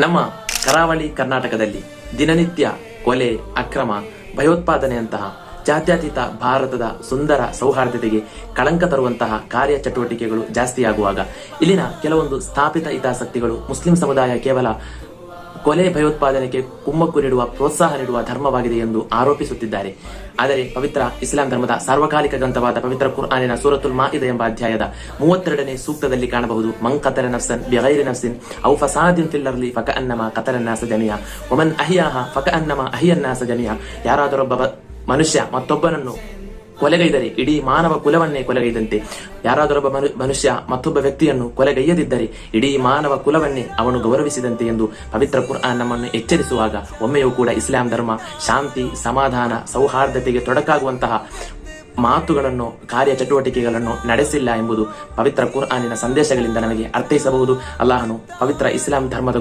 ನಮ್ಮ ಕರಾವಳಿ ಕರ್ನಾಟಕದಲ್ಲಿ ದಿನನಿತ್ಯ ಕೊಲೆ ಅಕ್ರಮ, ಭಯೋತ್ಪಾದನೆಯಂತಹ ಜಾತ್ಯತೀತ ಭಾರತದ ಸುಂದರ ಸೌಹಾರ್ದತೆಗೆ ಕಳಂಕ ತರುವಂತಹ ಕಾರ್ಯ ಚಟುವಟಿಕೆಗಳು ಜಾಸ್ತಿಯಾಗುವಾಗ ಇಲ್ಲಿನ ಕೆಲವೊಂದು ಸ್ಥಾಪಿತ ಹಿತಾಸಕ್ತಿಗಳು ಮುಸ್ಲಿಂ ಸಮುದಾಯ ಕೇವಲ ಕೊಲೆ ಭಯೋತ್ಪಾದನೆಗೆ ಕುಮ್ಮಕ್ಕು ನೀಡುವ ಪ್ರೋತ್ಸಾಹ ನೀಡುವ ಧರ್ಮವಾಗಿದೆ ಎಂದು ಆರೋಪಿಸುತ್ತಿದ್ದಾರೆ. ಆದರೆ ಪವಿತ್ರ ಇಸ್ಲಾಂ ಧರ್ಮದ ಸಾರ್ವಕಾಲಿಕ ಗ್ರಂಥವಾದ ಪವಿತ್ರ ಕುರ್ಆನಿನ ಸೂರತುಲ್ ಮಾಹಿದ ಎಂಬ ಅಧ್ಯಾಯದ ಮೂವತ್ತೆರಡನೇ ಸೂಕ್ತದಲ್ಲಿ ಕಾಣಬಹುದು. ಮಂ ಕತರ ನಫ್ಸನ್ ಬಿಗೈರಿ ನಫ್ಸಿನ್ ಔ ಫಸಾದಿನ್ ಫಿಲ್ಲರ್ಲಿ ಫಕ ಅನ್ನಮ ಕತರನ್ನಾಸ ಜನಿಯ ಒಮನ್ ಅಹಿಯಾಹ ಫಕ ಅನ್ನಮ ಅಹಿಯನ್ನಾಸ ಜನಿಯ ಯಾರಾದರೊಬ್ಬ ಮನುಷ್ಯ ಮತ್ತೊಬ್ಬನನ್ನು ಕೊಲೆಗೈದರೆ, ಇಡೀ ಮಾನವ ಕುಲವನ್ನೇ ಕೊಲೆಗೈದಂತೆ. ಯಾರಾದರೊಬ್ಬ ಮನು- ಮನುಷ್ಯ ಮತ್ತೊಬ್ಬ ವ್ಯಕ್ತಿಯನ್ನು ಕೊಲೆಗೈಯದಿದ್ದರೆ, ಇಡೀ ಮಾನವ ಕುಲವನ್ನೇ ಅವನು ಗೌರವಿಸಿದಂತೆ ಎಂದು ಪವಿತ್ರ ಕುರ್ಆನ್ ನಮ್ಮನ್ನು ಎಚ್ಚರಿಸುವಾಗ ಒಮ್ಮೆಯೂ ಕೂಡ ಇಸ್ಲಾಂ ಧರ್ಮ ಶಾಂತಿ, ಸಮಾಧಾನ, ಸೌಹಾರ್ದತೆಗೆ ತೊಡಕಾಗುವಂತಹ ಮಾತುಗಳನ್ನು ಕಾರ್ಯ ಚಟುವಟಿಕೆಗಳನ್ನು ನಡೆಸಿಲ್ಲ ಎಂಬುದು ಪವಿತ್ರ ಕುರ್ಆನಿನ ಸಂದೇಶಗಳಿಂದ ನಮಗೆ ಅರ್ಥೈಸಬಹುದು. ಅಲ್ಲಾಹನು ಪವಿತ್ರ ಇಸ್ಲಾಂ ಧರ್ಮದ